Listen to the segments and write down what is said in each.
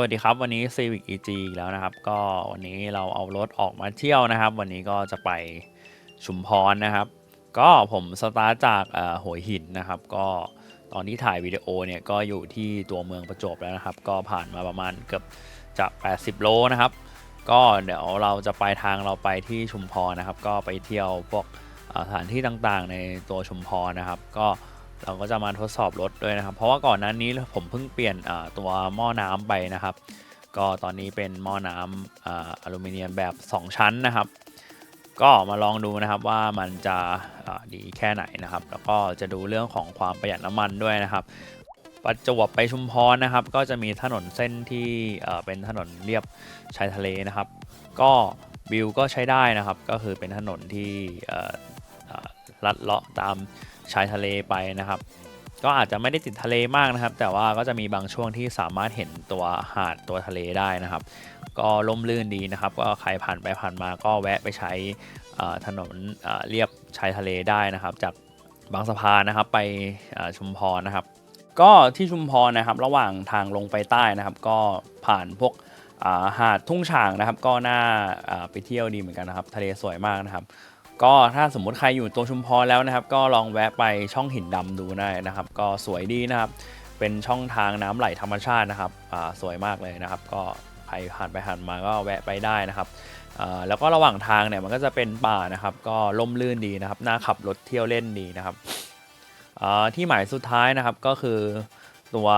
วัสดีครับ วันนี้ Civic EG อีกแล้วนะครับ ก็วันนี้เราเอารถออกมาเที่ยวนะครับ วันนี้ก็จะไปชุมพรนะครับ ก็ผมสตาร์จากเอ่อหัวหินนะครับ ก็ตอนที่ถ่ายวิดีโอเนี่ยก็อยู่ที่ตัวเมืองประจวบแล้วนะครับ ก็ผ่านมาประมาณเกือบจะ 80 โลนะครับ ก็เดี๋ยวเราจะไปทางเราไปที่ชุมพรนะครับ ก็ไปเที่ยวพวกสถานที่ต่างๆ ในตัวชุมพรนะครับ ก็ เราก็จะมาทดสอบรถด้วยนะครับ เพราะว่าก่อนหนั้นนี้ผมเพิ่งเปลี่ยนตัวหม้อน้ำไปนะครับ ก็ตอนนี้เป็นหม้อน้ำอ่าอลูมิเนียมแบบ 2 ชั้นนะครับ ก็มาลองดูนะครับว่ามันจะดีแค่ไหนนะครับ แล้วก็จะดูเรื่องของความประหยัดน้ำมันด้วยนะครับประจวบไปชุมพรนะครับ ก็จะมีถนนเส้นที่เป็นถนนเรียบชายทะเลนะครับ ก็วิวก็ใช้ได้นะครับ ก็คือเป็นถนนที่ ลัดเลาะตามชายทะเลไปนะครับ ก็อาจจะไม่ได้ติดทะเลมากนะครับ แต่ว่าก็จะมีบางช่วงที่สามารถเห็นตัวหาดตัวทะเลได้นะครับ ก็ล่มลื่นดีนะครับ ก็ใครผ่านไปผ่านมาก็แวะไปใช้ถนนเรียบชายทะเลได้นะครับ จากบางสะพานนะครับไปชุมพรนะครับ ก็ที่ชุมพรนะครับระหว่างทางลงไปใต้นะครับ ก็ผ่านพวกหาดทุ่งฉางนะครับ ก็น่าไปเที่ยวดีเหมือนกันนะครับ ทะเลสวยมากนะครับ ก็ถ้าสมมุติใครอยู่ตัวชุมพรแล้วนะครับ ก็ลองแวะไปช่องหินดำดูได้นะครับ ก็สวยดีนะครับ เป็นช่องทางน้ำไหลธรรมชาตินะครับสวยมากเลยนะครับ ก็ใครผ่านไปผ่านมาก็แวะไปได้นะครับแล้วก็ระหว่างทางเนี่ยมันก็จะเป็นป่านะครับ ก็ล่มลื่นดีนะครับน่าขับรถเที่ยวเล่นดีนะครับที่หมายสุดท้ายนะครับก็คือตัว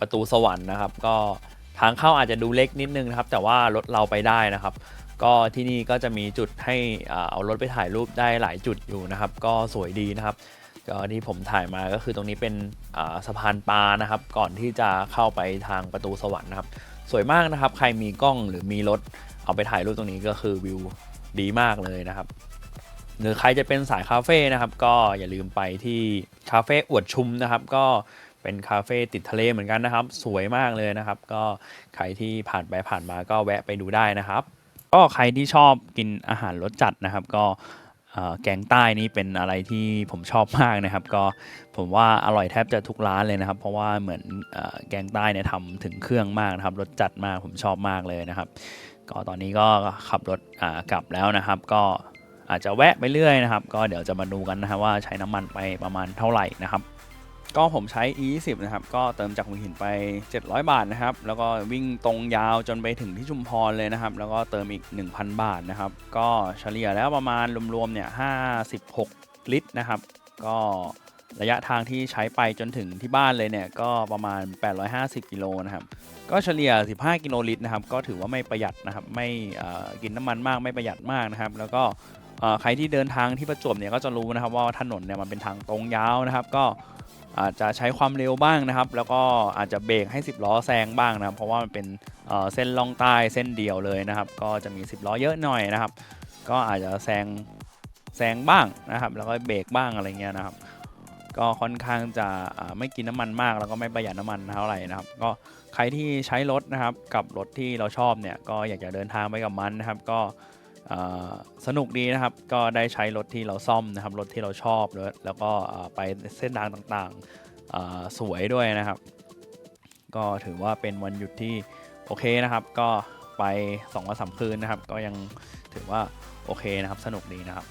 ประตูสวรรค์นะครับ ก็ทางเข้าอาจจะดูเล็กนิดนึงนะครับ แต่ว่ารถเราไปได้นะครับ ก็ที่นี่ก็จะมีจุดให้เอารถไปถ่ายรูปได้หลายจุดอยู่นะครับ ก็สวยดีนะครับก็ที่ผมถ่ายมาก็คือตรงนี้เป็นสะพานปลานะครับ ก่อนที่จะเข้าไปทางประตูสวรรค์นะครับ สวยมากนะครับ ใครมีกล้องหรือมีรถเอาไปถ่ายรูปตรงนี้ก็คือวิวดีมากเลยนะครับ หรือใครจะเป็นสายคาเฟ่นะครับ ก็อย่าลืมไปที่คาเฟ่อวดชุมนะครับ ก็เป็นคาเฟ่ติดทะเลเหมือนกันนะครับ สวยมากเลยนะครับ ก็ใครที่ผ่านไปผ่านมาก็แวะไปดูได้นะครับ ก็ใครที่ชอบกินอาหารรสจัดนะครับ ก็แกงใต้นี่เป็นอะไรที่ผมชอบมากนะครับ ก็ผมว่าอร่อยแทบจะทุกร้านเลยนะครับ เพราะว่าเหมือนอแกงใต้เนี่ยทำถึงเครื่องมากนะครับรสจัดมากผมชอบมากเลยนะครับ ก็ตอนนี้ก็ขับรถกลับแล้วนะครับ ก็อาจจะแวะไปเรื่อยนะครับ ก็เดี๋ยวจะมาดูกันนะครับว่าใช้น้ำมันไปประมาณเท่าไหร่นะครับ ก็ผมใช้ E20 นะครับ ก็เติมจากหัวหินไป 700 บาทนะครับ แล้วก็วิ่งตรงยาวจนไปถึงที่ชุมพรเลยนะครับ แล้วก็เติมอีก 1,000 บาทนะครับ ก็เฉลี่ยแล้วประมาณรวมๆเนี่ย 56 ลิตรนะครับ ก็ระยะทางที่ใช้ไปจนถึงที่บ้านเลยเนี่ย ก็ประมาณ 850 กิโลนะครับ ก็เฉลี่ย 15 กิโลลิตรนะครับ ก็ถือว่าไม่ประหยัดนะครับ ไม่เอ่อกินน้ำมันมาก ไม่ประหยัดมากนะครับ แล้วก็ ใครที่เดินทางที่ประจวบเนี่ยก็จะรู้นะครับว่าถนนเนี่ยมันเป็นทางตรงยาวนะครับ ก็อาจจะใช้ความเร็วบ้างนะครับ แล้วก็อาจจะเบรกให้ 10 ล้อแซงบ้างนะครับ เพราะว่ามันเป็นเส้นล่องใต้เส้นเดียวเลยนะครับ ก็จะมี 10 ล้อเยอะหน่อยนะครับ ก็อาจจะแซงแซงบ้างนะครับ แล้วก็เบรกบ้างอะไรเงี้ยนะครับ ก็ค่อนข้างจะไม่กินน้ำมันมากแล้วก็ไม่ประหยัดน้ำมันเท่าไหร่นะครับ ก็ใครที่ใช้รถนะครับกับรถที่เราชอบเนี่ยก็อยากจะเดินทางไปกับมันนะครับ ก็ สนุกดีนะครับก็ได้ใช้รถที่เราซ่อมนะครับรถที่เราชอบแล้วแล้วก็ไปเส้นทางต่างๆสวยด้วยนะครับ ก็ถือว่าเป็นวันหยุดที่โอเคนะครับก็ไป2วันสามคืนนะครับ ก็ยังถือว่าโอเคนะครับสนุกดีนะครับ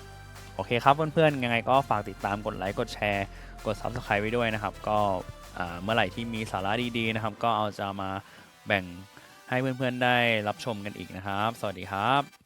โอเคครับเพื่อนๆยังไงก็ฝากติดตามกดไลค์กดแชร์กด Subscribe ไว้ด้วยนะครับ ก็เมื่อไหร่ที่มีสาระดีๆนะครับ ก็เอาจะมาแบ่งให้เพื่อนๆได้รับชมกันอีกนะครับ สวัสดีครับ